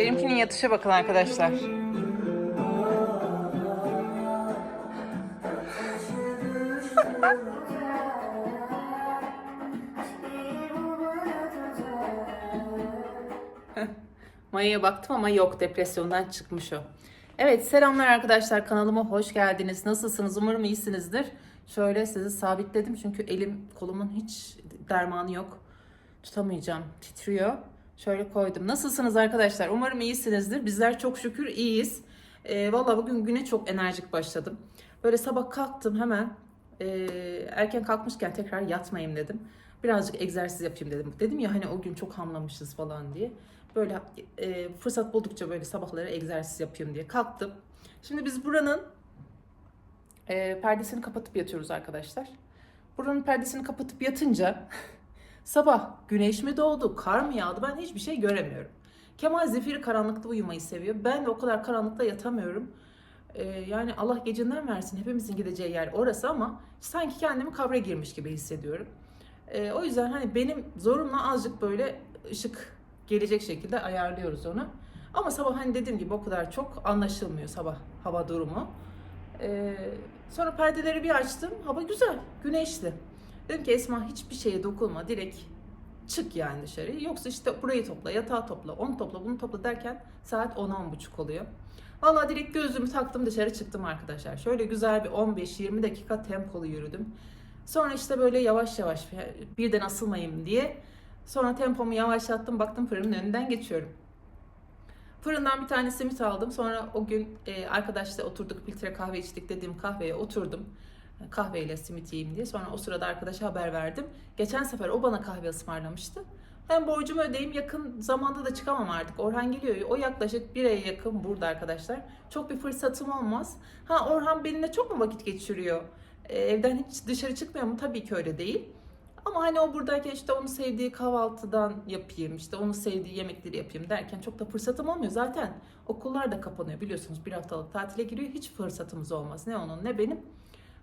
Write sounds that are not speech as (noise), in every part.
Benimkinin yatışa bakın arkadaşlar. (laughs) Maya'ya baktım ama yok depresyondan çıkmış o. Evet selamlar arkadaşlar kanalıma hoş geldiniz. Nasılsınız? Umarım iyisinizdir. Şöyle sizi sabitledim çünkü elim kolumun hiç dermanı yok. Tutamayacağım titriyor. Şöyle koydum. Nasılsınız arkadaşlar? Umarım iyisinizdir. Bizler çok şükür iyiyiz. Ee, Valla bugün güne çok enerjik başladım. Böyle sabah kalktım hemen. Ee, erken kalkmışken tekrar yatmayayım dedim. Birazcık egzersiz yapayım dedim. Dedim ya hani o gün çok hamlamışız falan diye. Böyle e, fırsat buldukça böyle sabahları egzersiz yapayım diye kalktım. Şimdi biz buranın e, perdesini kapatıp yatıyoruz arkadaşlar. Buranın perdesini kapatıp yatınca (laughs) sabah güneş mi doğdu, kar mı yağdı ben hiçbir şey göremiyorum. Kemal Zefiri karanlıkta uyumayı seviyor. Ben de o kadar karanlıkta yatamıyorum. E, yani Allah gecinden versin hepimizin gideceği yer orası ama sanki kendimi kabre girmiş gibi hissediyorum. E, o yüzden hani benim zorumla azıcık böyle ışık gelecek şekilde ayarlıyoruz onu. Ama sabah hani dediğim gibi o kadar çok anlaşılmıyor sabah hava durumu. Ee, sonra perdeleri bir açtım. Hava güzel, güneşli. Dedim ki Esma hiçbir şeye dokunma. Direkt çık yani dışarı. Yoksa işte burayı topla, yatağı topla, onu topla, bunu topla derken saat 10-10.30 oluyor. Vallahi direkt gözlüğümü taktım dışarı çıktım arkadaşlar. Şöyle güzel bir 15-20 dakika tempolu yürüdüm. Sonra işte böyle yavaş yavaş birden asılmayayım diye Sonra tempomu yavaşlattım. Baktım fırının önünden geçiyorum. Fırından bir tane simit aldım. Sonra o gün e, arkadaşla oturduk filtre kahve içtik dediğim kahveye oturdum. Kahveyle simit yiyeyim diye. Sonra o sırada arkadaşa haber verdim. Geçen sefer o bana kahve ısmarlamıştı. Ben borcumu ödeyeyim yakın zamanda da çıkamam artık. Orhan geliyor. O yaklaşık bir aya yakın burada arkadaşlar. Çok bir fırsatım olmaz. Ha Orhan benimle çok mu vakit geçiriyor? E, evden hiç dışarı çıkmıyor mu? Tabii ki öyle değil. Ama hani o buradayken işte onu sevdiği kahvaltıdan yapayım, işte onu sevdiği yemekleri yapayım derken çok da fırsatım olmuyor. Zaten okullar da kapanıyor biliyorsunuz bir haftalık tatile giriyor hiç fırsatımız olmaz. Ne onun ne benim.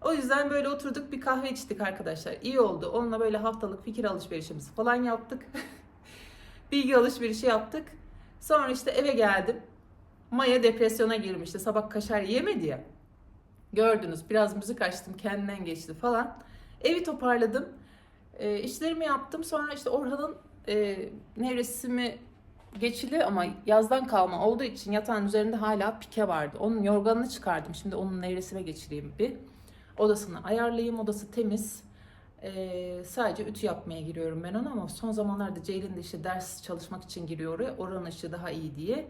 O yüzden böyle oturduk bir kahve içtik arkadaşlar. İyi oldu. Onunla böyle haftalık fikir alışverişimizi falan yaptık. (laughs) Bilgi alışverişi yaptık. Sonra işte eve geldim. Maya depresyona girmişti. Sabah kaşar yemedi ya. Gördünüz biraz müzik açtım kendinden geçti falan. Evi toparladım. E, işlerimi yaptım. Sonra işte Orhan'ın e, nevresimi geçili ama yazdan kalma olduğu için yatağın üzerinde hala pike vardı. Onun yorganını çıkardım. Şimdi onun nevresime geçireyim bir. Odasını ayarlayayım. Odası temiz. E, sadece ütü yapmaya giriyorum ben ona ama son zamanlarda Ceylin de işte ders çalışmak için giriyor. Oranın ışığı daha iyi diye.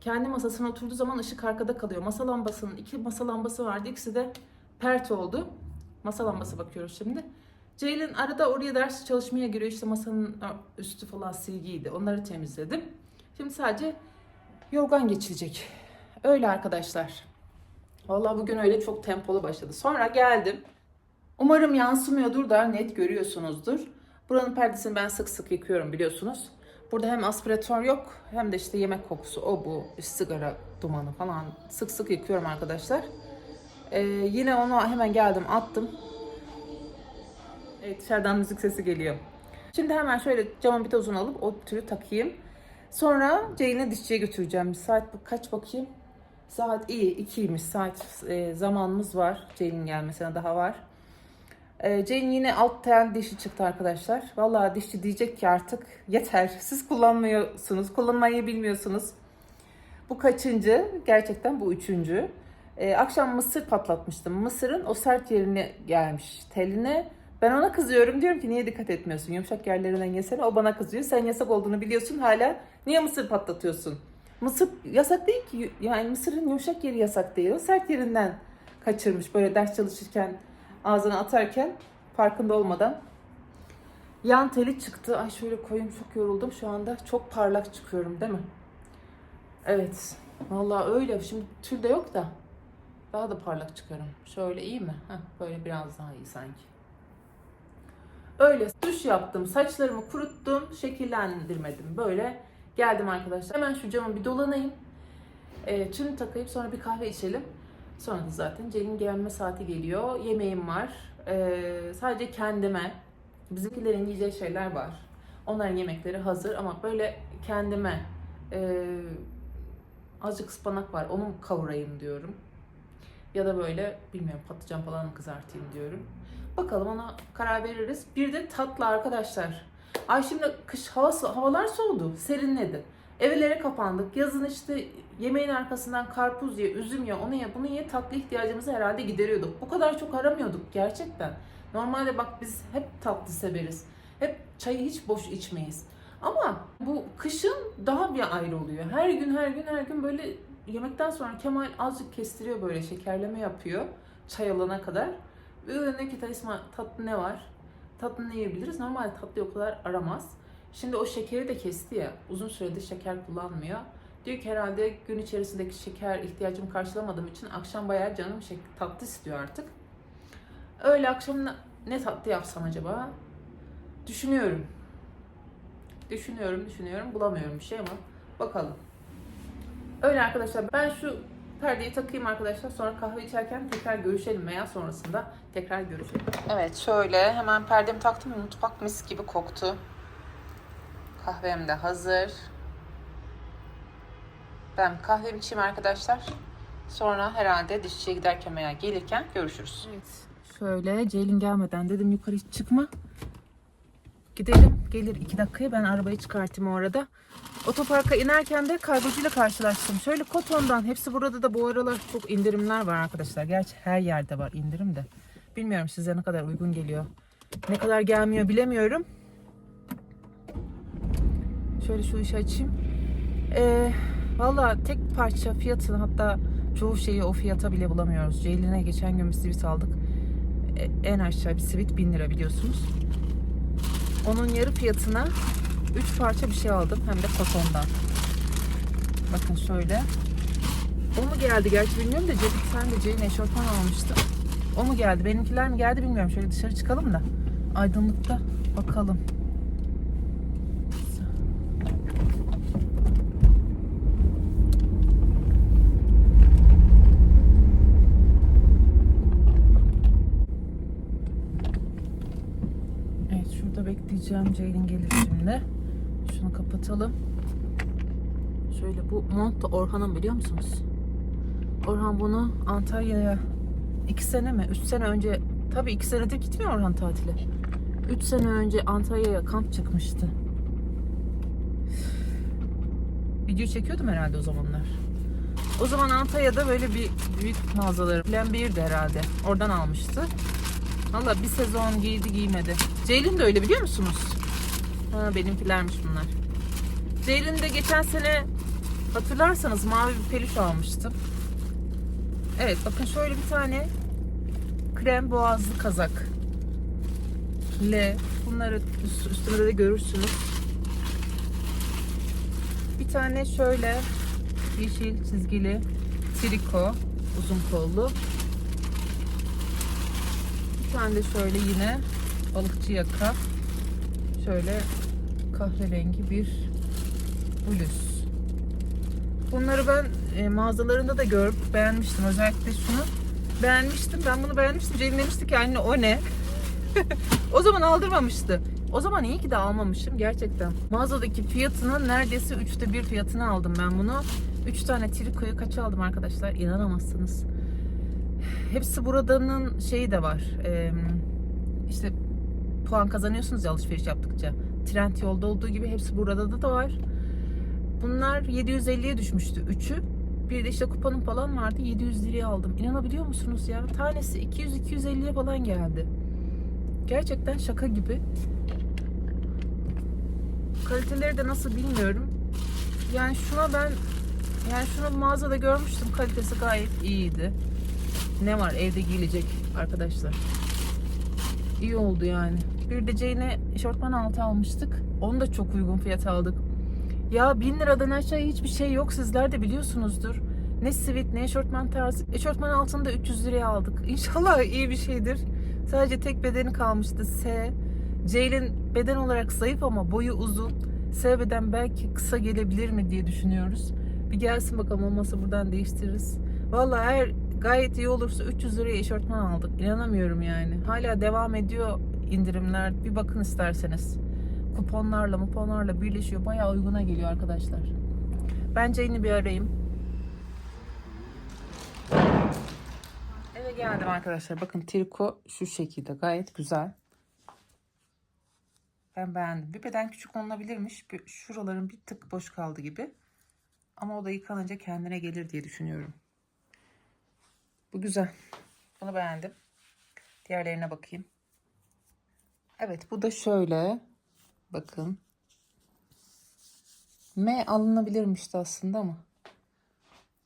Kendi masasına oturduğu zaman ışık arkada kalıyor. Masa lambasının iki masa lambası vardı. İkisi de pert oldu. Masa lambası bakıyoruz şimdi. Ceylin arada oraya ders çalışmaya giriyor. İşte masanın üstü falan silgiydi. Onları temizledim. Şimdi sadece yorgan geçilecek. Öyle arkadaşlar. Vallahi bugün öyle çok tempolu başladı. Sonra geldim. Umarım yansımıyordur da net görüyorsunuzdur. Buranın perdesini ben sık sık yıkıyorum biliyorsunuz. Burada hem aspiratör yok hem de işte yemek kokusu o bu sigara dumanı falan sık sık yıkıyorum arkadaşlar. Ee, yine onu hemen geldim attım. Evet dışarıdan müzik sesi geliyor. Şimdi hemen şöyle camın bir tozunu alıp o türü takayım. Sonra Ceylin'i dişçiye götüreceğim. Saat kaç bakayım? Saat iyi, ikiymiş. Saat e, zamanımız var. Ceylin gelmesine daha var. E, Ceylin yine alt tel dişi çıktı arkadaşlar. Vallahi dişçi diyecek ki artık yeter. (laughs) Siz kullanmıyorsunuz, kullanmayı bilmiyorsunuz. Bu kaçıncı? Gerçekten bu üçüncü. E, akşam mısır patlatmıştım. Mısırın o sert yerine gelmiş teline. Ben ona kızıyorum. Diyorum ki niye dikkat etmiyorsun? Yumuşak yerlerinden yesene. O bana kızıyor. Sen yasak olduğunu biliyorsun hala. Niye mısır patlatıyorsun? Mısır yasak değil ki. Yani mısırın yumuşak yeri yasak değil. O sert yerinden kaçırmış. Böyle ders çalışırken ağzına atarken farkında olmadan. Yan teli çıktı. Ay şöyle koyayım çok yoruldum. Şu anda çok parlak çıkıyorum değil mi? Evet. Vallahi öyle. Şimdi tül de yok da. Daha da parlak çıkarım. Şöyle iyi mi? Heh, böyle biraz daha iyi sanki. Öyle duş yaptım, saçlarımı kuruttum, şekillendirmedim. Böyle geldim arkadaşlar. Hemen şu camı bir dolanayım. E, tüm takayıp sonra bir kahve içelim. Sonra da zaten Celin gelme saati geliyor. Yemeğim var. E, sadece kendime, bizimkilerin yiyeceği şeyler var. Onların yemekleri hazır ama böyle kendime e, azıcık ıspanak var onu kavurayım diyorum. Ya da böyle bilmiyorum patlıcan falan kızartayım diyorum. Bakalım ona karar veririz. Bir de tatlı arkadaşlar. Ay şimdi kış havası, havalar soğudu, serinledi. Evlere kapandık. Yazın işte yemeğin arkasından karpuz ye, üzüm ye, onu ye, bunu ye tatlı ihtiyacımızı herhalde gideriyorduk. Bu kadar çok aramıyorduk gerçekten. Normalde bak biz hep tatlı severiz. Hep çayı hiç boş içmeyiz. Ama bu kışın daha bir ayrı oluyor. Her gün her gün her gün böyle yemekten sonra Kemal azıcık kestiriyor böyle şekerleme yapıyor. Çay alana kadar. Ve diyor ki İsmail tatlı ne var? Tatlı ne yiyebiliriz? Normalde tatlı o kadar aramaz. Şimdi o şekeri de kesti ya. Uzun süredir şeker kullanmıyor. Diyor ki herhalde gün içerisindeki şeker ihtiyacımı karşılamadığım için akşam bayağı canım şek tatlı istiyor artık. Öyle akşam ne tatlı yapsam acaba? Düşünüyorum. Düşünüyorum, düşünüyorum. Bulamıyorum bir şey ama bakalım. Öyle arkadaşlar. Ben şu perdeyi takayım arkadaşlar. Sonra kahve içerken tekrar görüşelim veya sonrasında tekrar görüşelim. Evet şöyle hemen perdemi taktım. Mutfak mis gibi koktu. Kahvem de hazır. Ben kahvemi içeyim arkadaşlar. Sonra herhalde dişçiye giderken veya gelirken görüşürüz. Evet. Şöyle Ceylin gelmeden dedim yukarı hiç çıkma. Gidelim. Gelir iki dakikaya ben arabayı çıkartayım o arada. Otoparka inerken de kargocuyla karşılaştım. Şöyle Koton'dan hepsi burada da bu aralar çok indirimler var arkadaşlar. Gerçi her yerde var indirim de. Bilmiyorum size ne kadar uygun geliyor. Ne kadar gelmiyor bilemiyorum. Şöyle şu işi açayım. Ee, Valla tek parça fiyatını hatta çoğu şeyi o fiyata bile bulamıyoruz. Ceylin'e geçen gün bir sivit aldık. E, en aşağı bir sivit 1000 lira biliyorsunuz. Onun yarı fiyatına 3 parça bir şey aldım. Hem de kotondan. Bakın şöyle. O mu geldi gerçi bilmiyorum da Cedik sen de Ceylin eşofman almıştın. O mu geldi? Benimkiler mi geldi bilmiyorum. Şöyle dışarı çıkalım da. Aydınlıkta bakalım. Evet bekleyeceğim. Ceylin gelir şimdi. Şunu kapatalım. Şöyle bu mont da Orhan'ın biliyor musunuz? Orhan bunu Antalya'ya 2 sene mi? 3 sene önce tabii 2 senedir gitmiyor Orhan tatile. 3 sene önce Antalya'ya kamp çıkmıştı. Video çekiyordum herhalde o zamanlar. O zaman Antalya'da böyle bir büyük mağazaları Plan 1'di herhalde. Oradan almıştı. Valla bir sezon giydi giymedi. Ceylin de öyle biliyor musunuz? Ha benimkilermiş bunlar. Ceylin de geçen sene hatırlarsanız mavi bir peluş almıştım. Evet bakın şöyle bir tane krem boğazlı kazak. L. Bunları üst- üstümde de görürsünüz. Bir tane şöyle yeşil çizgili triko uzun kollu. Tane de şöyle yine balıkçı yaka. Şöyle kahverengi bir bluz. Bunları ben e, mağazalarında da görüp beğenmiştim. Özellikle şunu beğenmiştim. Ben bunu beğenmiştim. Ceylin demişti ki anne o ne? (laughs) o zaman aldırmamıştı. O zaman iyi ki de almamışım gerçekten. Mağazadaki fiyatının neredeyse üçte bir fiyatını aldım ben bunu. Üç tane trikoyu kaça aldım arkadaşlar? İnanamazsınız. Hepsi buradanın şeyi de var. Ee, işte puan kazanıyorsunuz ya alışveriş yaptıkça. Trend yolda olduğu gibi hepsi burada da, da var. Bunlar 750'ye düşmüştü üçü. Bir de işte kuponum falan vardı 700 liraya aldım. İnanabiliyor musunuz ya? Tanesi 200-250'ye falan geldi. Gerçekten şaka gibi. Kaliteleri de nasıl bilmiyorum. Yani şuna ben yani şunu mağazada görmüştüm. Kalitesi gayet iyiydi. Ne var evde giyilecek arkadaşlar. İyi oldu yani. Bir de Jane'e eşortman altı almıştık. Onu da çok uygun fiyata aldık. Ya 1000 liradan aşağı hiçbir şey yok sizler de biliyorsunuzdur. Ne sivit ne eşortman tarzı. Eşortman altını da 300 liraya aldık. (laughs) İnşallah iyi bir şeydir. Sadece tek bedeni kalmıştı S. Ceylin beden olarak zayıf ama boyu uzun. S beden belki kısa gelebilir mi diye düşünüyoruz. Bir gelsin bakalım olmasa buradan değiştiririz. Vallahi eğer gayet iyi olursa 300 liraya eşortman aldık. İnanamıyorum yani. Hala devam ediyor indirimler. Bir bakın isterseniz. Kuponlarla muponlarla birleşiyor. Bayağı uyguna geliyor arkadaşlar. Bence yeni bir arayayım. Eve geldim arkadaşlar. Bakın triko şu şekilde gayet güzel. Ben beğendim. Bir beden küçük olunabilirmiş. Şuraların bir tık boş kaldı gibi. Ama o da yıkanınca kendine gelir diye düşünüyorum. Bu güzel. Bunu beğendim. Diğerlerine bakayım. Evet bu da şöyle. Bakın. M alınabilirmişti aslında ama.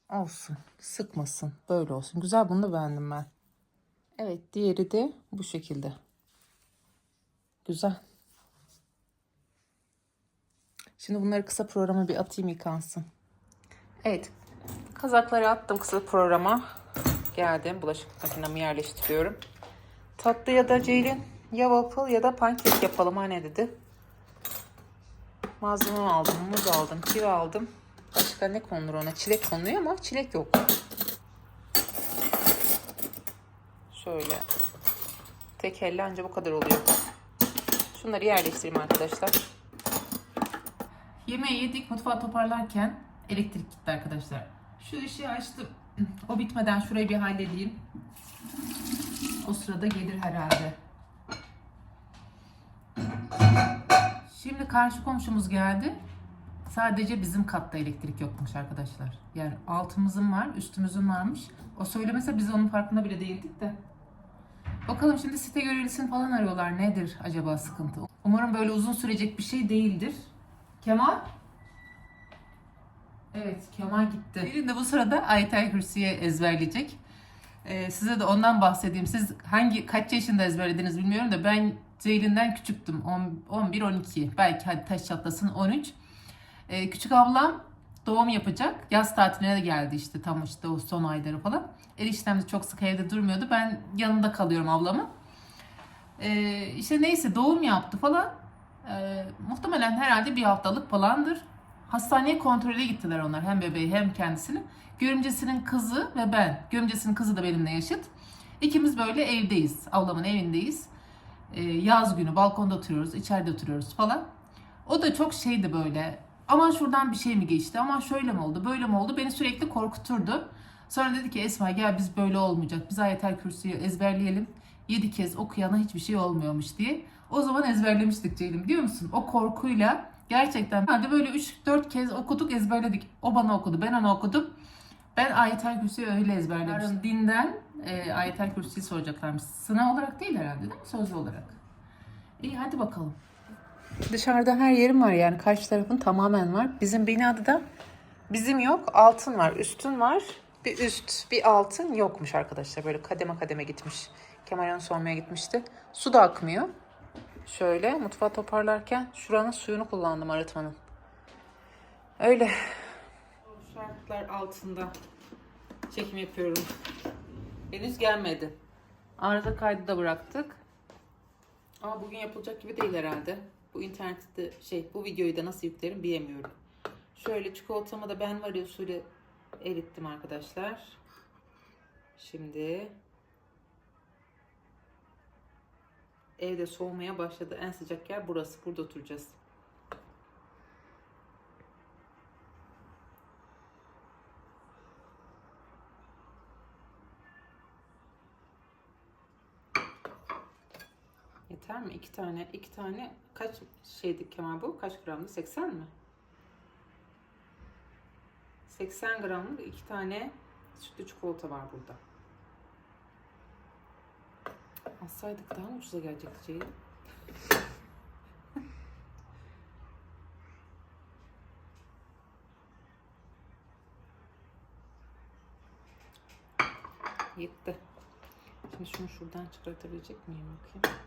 Olsun. Sıkmasın. Böyle olsun. Güzel bunu da beğendim ben. Evet diğeri de bu şekilde. Güzel. Şimdi bunları kısa programa bir atayım yıkansın. Evet. Kazakları attım kısa programa. Geldim. Bulaşık makinemi yerleştiriyorum. Tatlı ya da Ceylin ya waffle ya da pankek yapalım anne dedi. Malzeme aldım. Muz aldım. Kivi aldım. Başka ne konulur ona? Çilek konuluyor ama çilek yok. Şöyle. Tek elle anca bu kadar oluyor. Şunları yerleştireyim arkadaşlar. Yemeği yedik mutfağı toparlarken elektrik gitti arkadaşlar. Şu ışığı açtım. O bitmeden şurayı bir halledeyim. O sırada gelir herhalde. Şimdi karşı komşumuz geldi. Sadece bizim katta elektrik yokmuş arkadaşlar. Yani altımızın var, üstümüzün varmış. O söylemese biz onun farkında bile değildik de. Bakalım şimdi site görevlisini falan arıyorlar. Nedir acaba sıkıntı? Umarım böyle uzun sürecek bir şey değildir. Kemal? Evet, Kemal gitti. Elin de bu sırada Ayet Hürsi'ye ezberleyecek. Ee, size de ondan bahsedeyim. Siz hangi kaç yaşında ezberlediniz bilmiyorum da ben Ceylin'den küçüktüm. 11 12. Belki hadi taş çatlasın 13. Ee, küçük ablam doğum yapacak. Yaz tatiline de geldi işte tam işte o son ayları falan. Eniştem de çok sık evde durmuyordu. Ben yanında kalıyorum ablamın. Ee, işte neyse doğum yaptı falan. Ee, muhtemelen herhalde bir haftalık falandır. Hastaneye kontrole gittiler onlar hem bebeği hem kendisini. Görümcesinin kızı ve ben. Görümcesinin kızı da benimle yaşıt. İkimiz böyle evdeyiz. Ablamın evindeyiz. Ee, yaz günü balkonda oturuyoruz, içeride oturuyoruz falan. O da çok şeydi böyle. Aman şuradan bir şey mi geçti? Aman şöyle mi oldu? Böyle mi oldu? Beni sürekli korkuturdu. Sonra dedi ki Esma gel biz böyle olmayacak. Biz ayetel kürsüyü ezberleyelim. Yedi kez okuyana hiçbir şey olmuyormuş diye. O zaman ezberlemiştik Ceylin biliyor musun? O korkuyla gerçekten hadi böyle 3-4 kez okuduk ezberledik. O bana okudu ben ona okudum. Ben ayetel kürsüyü öyle ezberlemiştim. Dinden e, ayetel kürsüyü soracaklarmış. Sınav olarak değil herhalde değil mi? Sözlü olarak. İyi hadi bakalım. Dışarıda her yerim var yani karşı tarafın tamamen var. Bizim binada da bizim yok altın var üstün var. Bir üst bir altın yokmuş arkadaşlar böyle kademe kademe gitmiş. Kemal sormaya gitmişti. Su da akmıyor. Şöyle mutfağı toparlarken şuranın suyunu kullandım arıtmanın. Öyle. Şartlar altında çekim yapıyorum. Henüz gelmedi. Arıza kaydı da bıraktık. Ama bugün yapılacak gibi değil herhalde. Bu internette şey bu videoyu da nasıl yüklerim bilemiyorum. Şöyle çikolatamı da ben var ya usulü erittim arkadaşlar. Şimdi evde soğumaya başladı. En sıcak yer burası. Burada oturacağız. Yeter mi? İki tane, iki tane kaç şeydi Kemal bu? Kaç gramdı? 80 mi? 80 gramlık iki tane sütlü çikolata var burada. Alsaydık daha mı ucuza gelecekti Ceylin? Yetti. Şimdi şunu şuradan çıkartabilecek miyim bakayım?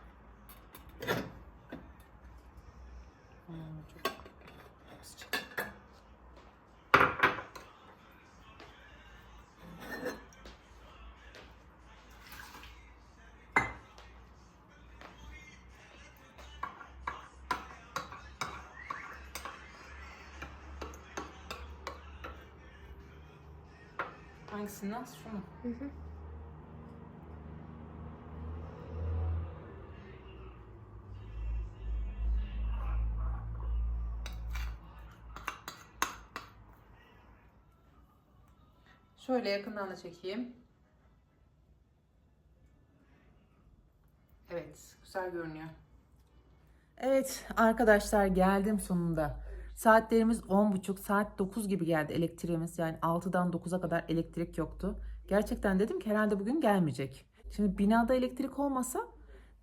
Hangisinden? Şu mu? Şöyle yakından da çekeyim. Evet, güzel görünüyor. Evet arkadaşlar geldim sonunda. Saatlerimiz 10.30 saat 9 gibi geldi elektriğimiz. Yani 6'dan 9'a kadar elektrik yoktu. Gerçekten dedim ki herhalde bugün gelmeyecek. Şimdi binada elektrik olmasa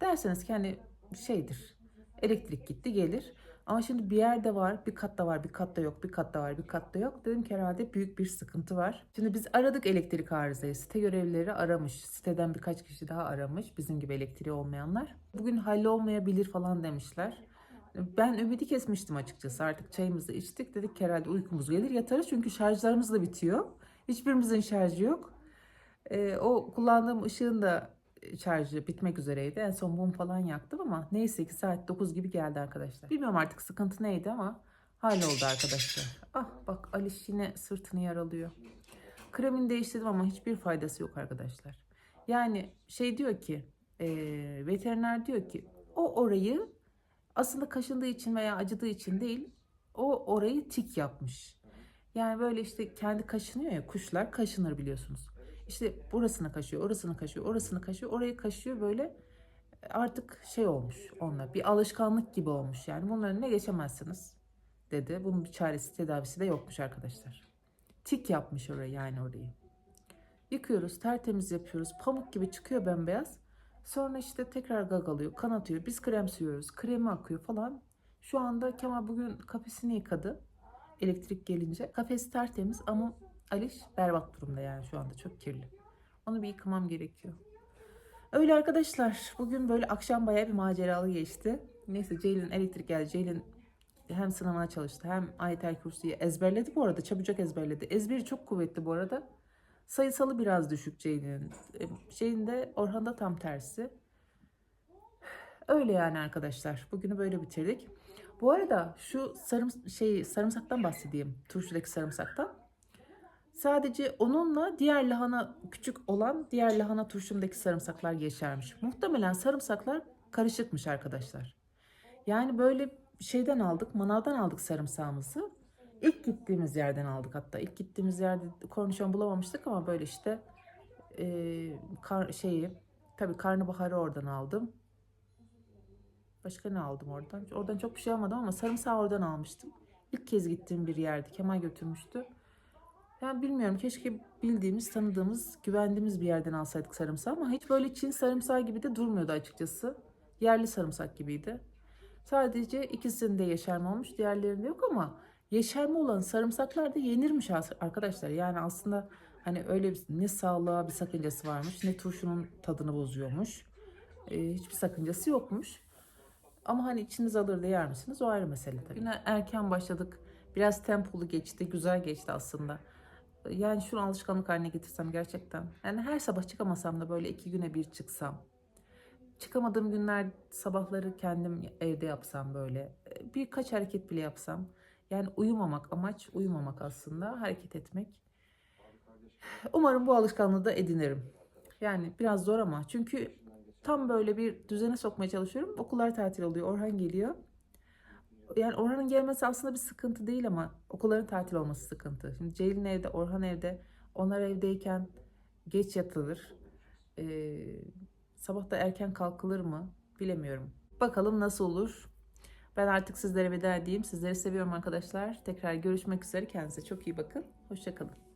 derseniz ki hani şeydir. Elektrik gitti gelir. Ama şimdi bir yerde var, bir katta var, bir katta yok, bir katta var, bir katta yok. Dedim ki herhalde büyük bir sıkıntı var. Şimdi biz aradık elektrik arızayı. Site görevlileri aramış. Siteden birkaç kişi daha aramış. Bizim gibi elektriği olmayanlar. Bugün hallolmayabilir falan demişler. Ben ümidi kesmiştim açıkçası. Artık çayımızı içtik. Dedik ki herhalde uykumuz gelir yatarız. Çünkü şarjlarımız da bitiyor. Hiçbirimizin şarjı yok. Ee, o kullandığım ışığın da şarjı bitmek üzereydi. En son mum falan yaktım ama neyse ki saat 9 gibi geldi arkadaşlar. Bilmiyorum artık sıkıntı neydi ama halloldu arkadaşlar. Ah bak Aliş yine sırtını yaralıyor. Kremini değiştirdim ama hiçbir faydası yok arkadaşlar. Yani şey diyor ki e, veteriner diyor ki o orayı aslında kaşındığı için veya acıdığı için değil o orayı tik yapmış. Yani böyle işte kendi kaşınıyor ya kuşlar kaşınır biliyorsunuz. İşte burasını kaşıyor, orasını kaşıyor, orasını kaşıyor, orayı kaşıyor böyle artık şey olmuş onunla bir alışkanlık gibi olmuş yani bunların önüne geçemezsiniz dedi. Bunun bir çaresi tedavisi de yokmuş arkadaşlar. Tik yapmış orayı yani orayı. Yıkıyoruz, tertemiz yapıyoruz. Pamuk gibi çıkıyor bembeyaz. Sonra işte tekrar gagalıyor, kanatıyor. Biz krem sürüyoruz. Kremi akıyor falan. Şu anda Kemal bugün kafesini yıkadı. Elektrik gelince. Kafesi tertemiz ama Aliş berbat durumda yani şu anda çok kirli. Onu bir yıkamam gerekiyor. Öyle arkadaşlar. Bugün böyle akşam bayağı bir maceralı geçti. Neyse Ceylin elektrik geldi. Ceylin hem sınavına çalıştı hem ayetel kürsüyü ezberledi bu arada. Çabucak ezberledi. Ezberi çok kuvvetli bu arada. Sayısalı biraz düşük Şeyin de Orhan'da tam tersi. Öyle yani arkadaşlar. Bugünü böyle bitirdik. Bu arada şu sarım şey sarımsaktan bahsedeyim. Turşudaki sarımsaktan. Sadece onunla diğer lahana küçük olan diğer lahana turşumdaki sarımsaklar geçermiş. Muhtemelen sarımsaklar karışıkmış arkadaşlar. Yani böyle şeyden aldık, manavdan aldık sarımsağımızı. İlk gittiğimiz yerden aldık hatta. İlk gittiğimiz yerde kornişon bulamamıştık ama böyle işte e, kar, şeyi tabii karnabaharı oradan aldım. Başka ne aldım oradan? Oradan çok bir şey almadım ama sarımsağı oradan almıştım. İlk kez gittiğim bir yerdi. Kemal götürmüştü. Yani bilmiyorum keşke bildiğimiz, tanıdığımız, güvendiğimiz bir yerden alsaydık sarımsağı ama hiç böyle Çin sarımsağı gibi de durmuyordu açıkçası. Yerli sarımsak gibiydi. Sadece ikisinde yeşerme olmuş, diğerlerinde yok ama yeşerme olan sarımsaklar da yenirmiş arkadaşlar. Yani aslında hani öyle bir, ne sağlığa bir sakıncası varmış ne turşunun tadını bozuyormuş. Ee, hiçbir sakıncası yokmuş. Ama hani içiniz alır da yer misiniz o ayrı mesele tabii. Yine erken başladık. Biraz tempolu geçti, güzel geçti aslında. Yani şunu alışkanlık haline getirsem gerçekten. Yani her sabah çıkamasam da böyle iki güne bir çıksam. Çıkamadığım günler sabahları kendim evde yapsam böyle. Birkaç hareket bile yapsam. Yani uyumamak amaç uyumamak aslında hareket etmek. Umarım bu alışkanlığı da edinirim. Yani biraz zor ama çünkü tam böyle bir düzene sokmaya çalışıyorum. Okullar tatil oluyor. Orhan geliyor. Yani Orhan'ın gelmesi aslında bir sıkıntı değil ama okulların tatil olması sıkıntı. Şimdi Ceylin evde, Orhan evde. Onlar evdeyken geç yatılır. Ee, sabah da erken kalkılır mı bilemiyorum. Bakalım nasıl olur. Ben artık sizlere veda edeyim. Sizleri seviyorum arkadaşlar. Tekrar görüşmek üzere. Kendinize çok iyi bakın. Hoşçakalın.